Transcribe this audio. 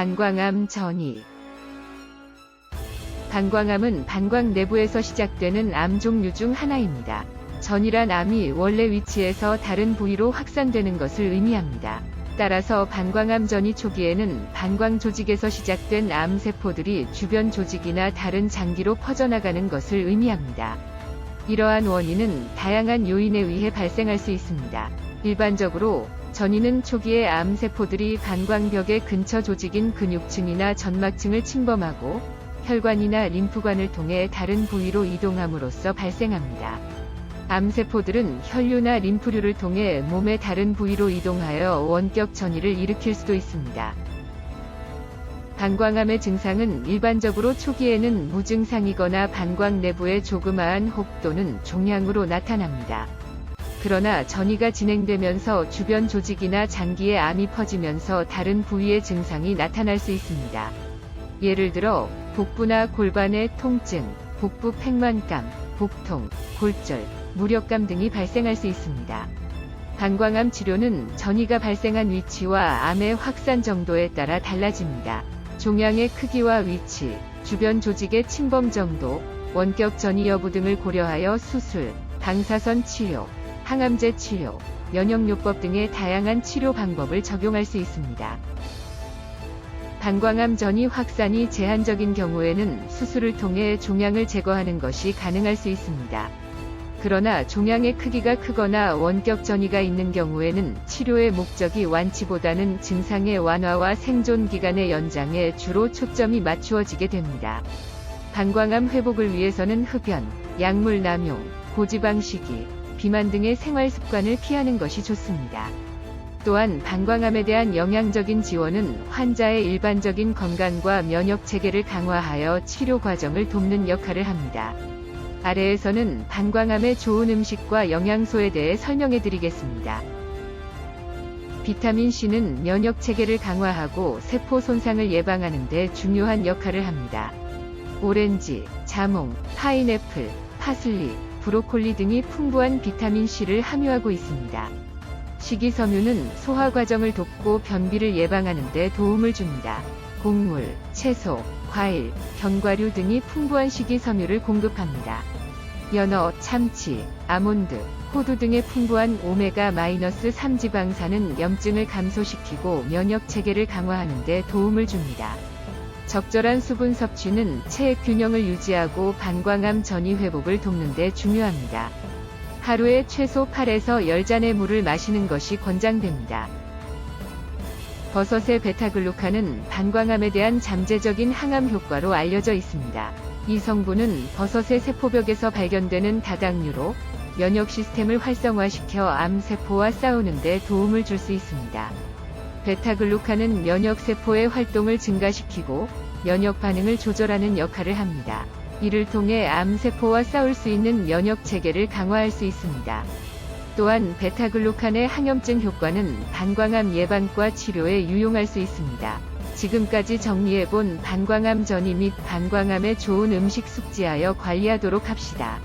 방광암 전이 방광암은 방광 내부에서 시작되는 암 종류 중 하나입니다. 전이란 암이 원래 위치에서 다른 부위로 확산되는 것을 의미합니다. 따라서 방광암 전이 초기에는 방광 조직에서 시작된 암 세포들이 주변 조직이나 다른 장기로 퍼져나가는 것을 의미합니다. 이러한 원인은 다양한 요인에 의해 발생할 수 있습니다. 일반적으로 전이는 초기에 암 세포들이 방광벽의 근처 조직인 근육층이나 점막층을 침범하고 혈관이나 림프관을 통해 다른 부위로 이동함으로써 발생합니다. 암세포들은 혈류나 림프류를 통해 몸의 다른 부위로 이동하여 원격 전이를 일으킬 수도 있습니다. 방광암의 증상은 일반적으로 초기에는 무증상이거나 방광 내부의 조그마한 혹 또는 종양으로 나타납니다. 그러나 전이가 진행되면서 주변 조직이나 장기에 암이 퍼지면서 다른 부위의 증상이 나타날 수 있습니다. 예를 들어 복부나 골반의 통증, 복부 팽만감, 복통, 골절, 무력감 등이 발생할 수 있습니다. 방광암 치료는 전이가 발생한 위치와 암의 확산 정도에 따라 달라집니다. 종양의 크기와 위치, 주변 조직의 침범 정도, 원격 전이 여부 등을 고려하여 수술, 방사선 치료, 항암제 치료, 면역요법 등의 다양한 치료 방법을 적용할 수 있습니다. 방광암 전이 확산이 제한적인 경우에는 수술을 통해 종양을 제거하는 것이 가능할 수 있습니다. 그러나 종양의 크기가 크거나 원격 전이가 있는 경우에는 치료의 목적이 완치보다는 증상의 완화와 생존 기간의 연장에 주로 초점이 맞추어지게 됩니다. 방광암 회복을 위해서는 흡연, 약물 남용, 고지방 식이, 비만 등의 생활 습관을 피하는 것이 좋습니다. 또한 방광암에 대한 영양적인 지원은 환자의 일반적인 건강과 면역 체계를 강화하여 치료 과정을 돕는 역할을 합니다. 아래에서는 방광암의 좋은 음식과 영양소에 대해 설명해 드리겠습니다. 비타민 C는 면역 체계를 강화하고 세포 손상을 예방하는 데 중요한 역할을 합니다. 오렌지, 자몽, 파인애플, 파슬리, 브로콜리 등이 풍부한 비타민 C를 함유하고 있습니다. 식이섬유는 소화 과정을 돕고 변비를 예방하는 데 도움을 줍니다. 곡물, 채소, 과일, 견과류 등이 풍부한 식이섬유를 공급합니다. 연어, 참치, 아몬드, 호두 등의 풍부한 오메가-3 지방산은 염증을 감소시키고 면역 체계를 강화하는 데 도움을 줍니다. 적절한 수분 섭취는 체액 균형을 유지하고 방광암 전이 회복을 돕는 데 중요합니다. 하루에 최소 8에서 10잔의 물을 마시는 것이 권장됩니다. 버섯의 베타글루칸은 방광암에 대한 잠재적인 항암 효과로 알려져 있습니다. 이 성분은 버섯의 세포벽에서 발견되는 다당류로 면역 시스템을 활성화시켜 암세포와 싸우는 데 도움을 줄 수 있습니다. 베타글루칸은 면역세포의 활동을 증가시키고 면역 반응을 조절하는 역할을 합니다. 이를 통해 암세포와 싸울 수 있는 면역 체계를 강화할 수 있습니다. 또한 베타글루칸의 항염증 효과는 방광암 예방과 치료에 유용할 수 있습니다. 지금까지 정리해본 방광암 전이 및 방광암의 좋은 음식 숙지하여 관리하도록 합시다.